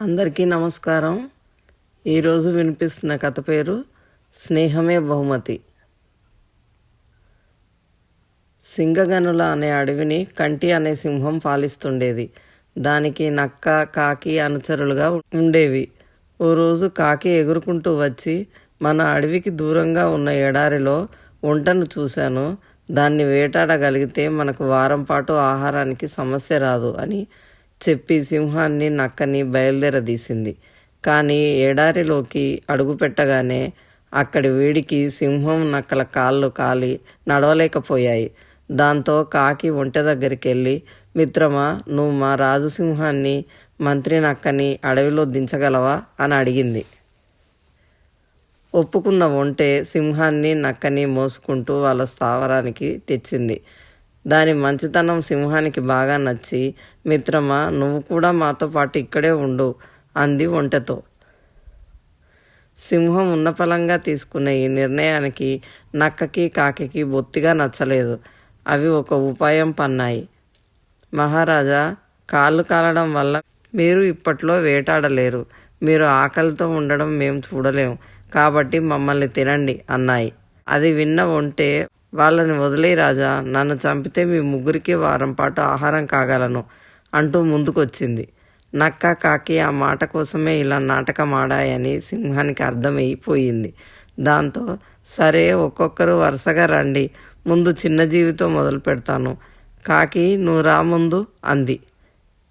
అందరికీ నమస్కారం. ఈరోజు వినిపిస్తున్న కథ పేరు స్నేహమే బహుమతి. సింగగనుల అనే అడవిని కంటి అనే సింహం పాలిస్తుండేది. దానికి నక్క కాకి అనుచరులుగా ఉండేవి. ఓ రోజు కాకి ఎగురుకుంటూ వచ్చి మన అడవికి దూరంగా ఉన్న ఎడారిలో ఒంటను చూశాను. దాన్ని వేటాడగలిగితే మనకు వారం పాటు ఆహారానికి సమస్య రాదు అని చెప్పి సింహాన్ని నక్కని బయలుదేరదీసింది. కానీ ఎడారిలోకి అడుగుపెట్టగానే అక్కడి వేడికి సింహం నక్కల కాళ్ళు కాలి నడవలేకపోయాయి. దాంతో కాకి ఒంటె దగ్గరికి వెళ్ళి మిత్రమా నువ్వు మా రాజుసింహాన్ని మంత్రి నక్కని అడవిలో దించగలవా అని అడిగింది. ఒప్పుకున్న ఒంటె సింహాన్ని నక్కని మోసుకుంటూ వాళ్ళ స్థావరానికి తెచ్చింది. దాని మంచితనం సింహానికి బాగా నచ్చి మిత్రమా నువ్వు కూడా మాతో పాటు ఇక్కడే ఉండు అంది ఒంటెతో. సింహం ఉన్నపలంగా తీసుకున్న ఈ నిర్ణయానికి నక్కకి కాకికి బొత్తిగా నచ్చలేదు. అవి ఒక ఉపాయం పన్నాయి. మహారాజా కాళ్ళు కాలడం వల్ల మీరు ఇప్పట్లో వేటాడలేరు. మీరు ఆకలితో ఉండడం మేము చూడలేము కాబట్టి మమ్మల్ని తినండి అన్నాయి. అది విన్న ఉంటే వాళ్ళని వదిలే రాజా నన్ను చంపితే మీ ముగ్గురికి వారం పాటు ఆహారం కాగలను అంటూ ముందుకొచ్చింది. నక్క కాకి ఆ మాట కోసమే ఇలా నాటకం ఆడాయని సింహానికి అర్థమైపోయింది. దాంతో సరే ఒక్కొక్కరు వరుసగా రండి ముందు చిన్న జీవితో మొదలు పెడతాను. కాకి నువ్వు రా ముందు అంది.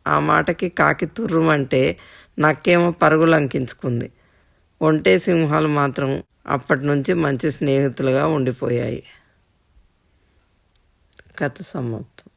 ఆ మాటకి కాకి తుర్రుమంటే నక్కేమో పరుగులు అంకించుకుంది ఒంటే సింహాలు మాత్రం అప్పటి నుంచి మంచి స్నేహితులుగా ఉండిపోయాయి. కథ సమాప్తం